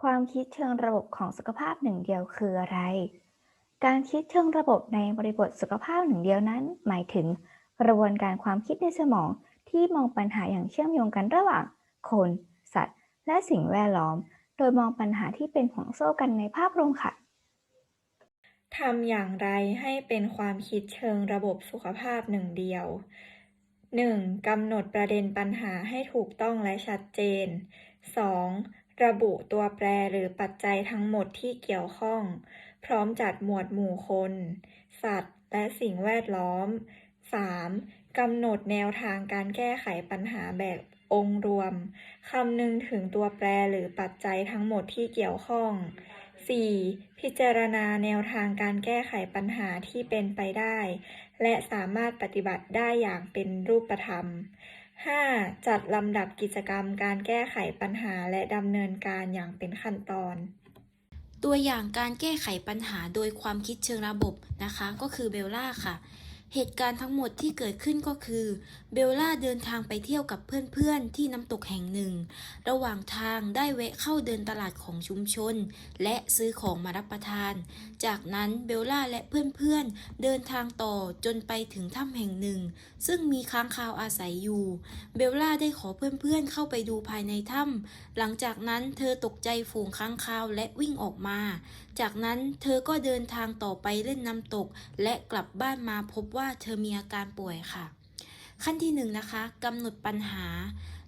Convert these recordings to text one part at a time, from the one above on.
ความคิดเชิงระบบของสุขภาพหนึ่งเดียวคืออะไร การคิดเชิงระบบในบริบทสุขภาพหนึ่งเดียวนั้น หมายถึงกระบวนการความคิดในสมองที่มองปัญหาอย่างเชื่อมโยงกันระหว่าง คน สัตว์ และสิ่งแวดล้อม โดยมองปัญหาที่เป็นห่วงโซ่กันในภาพรวมค่ะทำอย่างไรให้เป็นความคิดเชิงระบบสุขภาพหนึ่งเดียว 1. กำหนดประเด็นปัญหาให้ถูกต้องและชัดเจน 2. ระบุตัวแปรหรือปัจจัยทั้งหมดที่เกี่ยวข้อง พร้อมจัดหมวดหมู่คน สัตว์ และสิ่งแวดล้อม 3. กำหนดแนวทางการแก้ไขปัญหาแบบองค์รวม คำนึงถึงตัวแปรหรือปัจจัยทั้งหมดที่เกี่ยวข้อง 4. พิจารณาแนวทางการแก้ไขปัญหาที่เป็นไปได้ และสามารถปฏิบัติได้อย่างเป็นรูปธรรม 5. จัดลำดับกิจกรรมการแก้ไขปัญหาและดำเนินการอย่างเป็นขั้นตอน ตัวอย่างการแก้ไขปัญหาโดยความคิดเชิงระบบนะคะ ก็คือเบลล่าค่ะ เหตุการณ์ทั้งหมดที่เกิดขึ้นก็คือ เบลล่าเดินทางไปเที่ยวกับเพื่อนๆ ที่น้ำตกแห่งหนึ่ง ระหว่างทางได้แวะเข้าเดินตลาดของชุมชน และซื้อของมารับประทาน จากนั้นเบลล่าและเพื่อนๆ เดินทางต่อจนไปถึงถ้ำแห่งหนึ่ง ซึ่งมีค้างคาวอาศัยอยู่ เบลล่าได้ขอเพื่อนๆ เข้าไปดูภายในถ้ำหลังจากนั้นเธอตกใจฝูงค้างคาวและวิ่งออกมา จากนั้นเธอก็เดินทางต่อไปเล่นน้ำตก และกลับบ้านมาพบว่า่าเธอมีอาการป่วยค่ะ ขั้นที่หนึ่งนะคะกำหนดปัญหา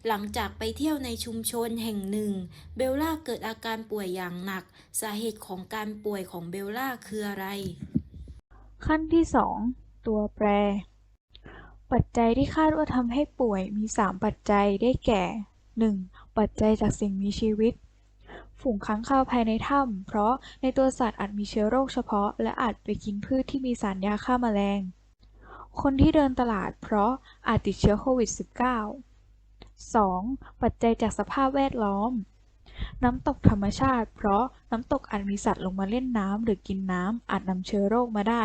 หลังจากไปเที่ยวในชุมชนแห่งหนึ่ง เบลล่าเกิดอาการป่วยอย่างหนัก สาเหตุของการป่วยของเบลล่าคืออะไร ขั้นที่ 2 ตัวแปร ปัจจัยที่คาดว่าทำให้ป่วยมี 3 ปัจจัยได้แก่ 1. ปัจจัยจากสิ่งมีชีวิตฝูงค้างคาวภายในถ้ำ เพราะในตัวสัตว์อาจมีเชื้อโรคเฉพาะ และอาจไปกินพืชที่มีสารยาฆ่าแมลง คนที่เดินตลาดเพราะอาจติดเชื้อโควิด -19 2. ปัจจัยจากสภาพแวดล้อม น้ำตกธรรมชาติ เพราะน้ำตกอาจมีสัตว์ลงมาเล่นน้ำหรือกินน้ำอาจนำเชื้อโรคมาได้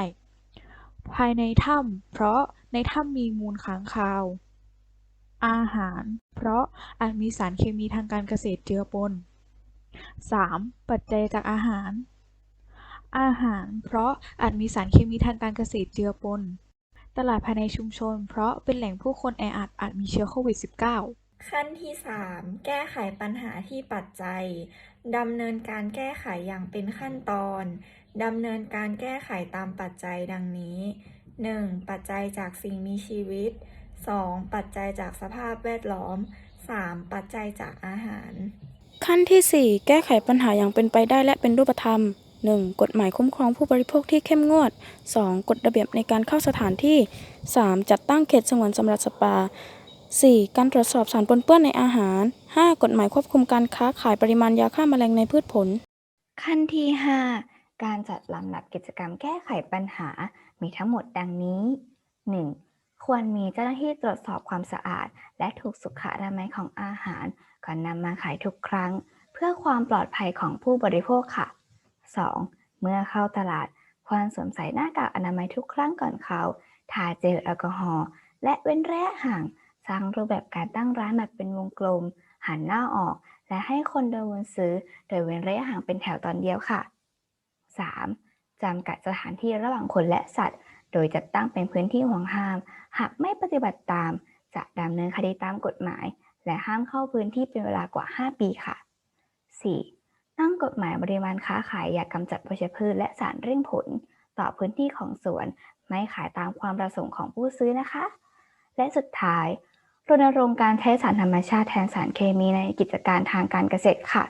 ภายในถ้ำเพราะในถ้ำมีมูลค้างคาว อาหาร เพราะอาจมีสารเคมีทางการเกษตรเจือปน 3. ปัจจัยจากอาหาร อาหาร เพราะอาจมีสารเคมีทางการเกษตรเจือปน ตลาดภายในชุมชน เพราะเป็นแหล่งผู้คนแออัดอาจมีเชื้อโควิด -19 ขั้นที่ 3 แก้ไขปัญหาที่ปัจจัยดำเนินการแก้ไขอย่างเป็นขั้นตอนดำเนินการแก้ไขตามปัจจัยดังนี้ 1. ปัจจัยจากสิ่งมีชีวิต 2. ปัจจัยจากสภาพแวดล้อม 3. ปัจจัยจากอาหาร ขั้นที่ 4 แก้ไขปัญหาอย่างเป็นไปได้และเป็นรูปธรรม 1. กฎหมายคุ้มครองผู้บริโภคที่เข้มงวด 2. กฎระเบียบในการเข้าสถานที่ 3. จัดตั้งเขตสงวนสำหรับสป่า 4. การตรวจสอบสารปนเปื้อนในอาหาร 5. กฎหมายควบคุมการค้าขายปริมาณยาฆ่าแมลงในพืชผล ขั้นที่ 5 การจัดลำดับกิจกรรมแก้ไขปัญหา มีทั้งหมดดังนี้ 1. ควรมีเจ้าหน้าที่ตรวจสอบความสะอาด และถูกสุขอนามัยของอาหาร ก่อนนำมาขายทุกครั้ง เพื่อความปลอดภัยของผู้บริโภคค่ะ 2. เมื่อเข้าตลาด ควรสวมใส่หน้ากากอนามัยทุกครั้งก่อนเข้าทาเจลแอลกอฮอล์ และเว้นระยะห่าง สร้างรูปแบบการตั้งร้านแบบเป็นวงกลม หันหน้าออก และให้คนเดินวนซื้อ โดยเว้นระยะห่างเป็นแถวตอนเดียวค่ะ 3. จำกัดสถานที่ระหว่างคนและสัตว์ โดยจัดตั้งเป็นพื้นที่ห่วงห้าม หากไม่ปฏิบัติตาม จะดำเนินคดีตามกฎหมาย และห้ามเข้าพื้นที่เป็นเวลากว่า 5 ปีค่ะ 4. ตั้งกฎหมายปริมาณค้าขายยากำจัดวัชพืชและสารเร่งผล ต่อพื้นที่ของสวน ไม่ขายตามความประสงค์ของผู้ซื้อนะคะ และสุดท้ายรณรงค์การใช้สารธรรมชาติแทนสารเคมีในกิจการทางการเกษตรค่ะ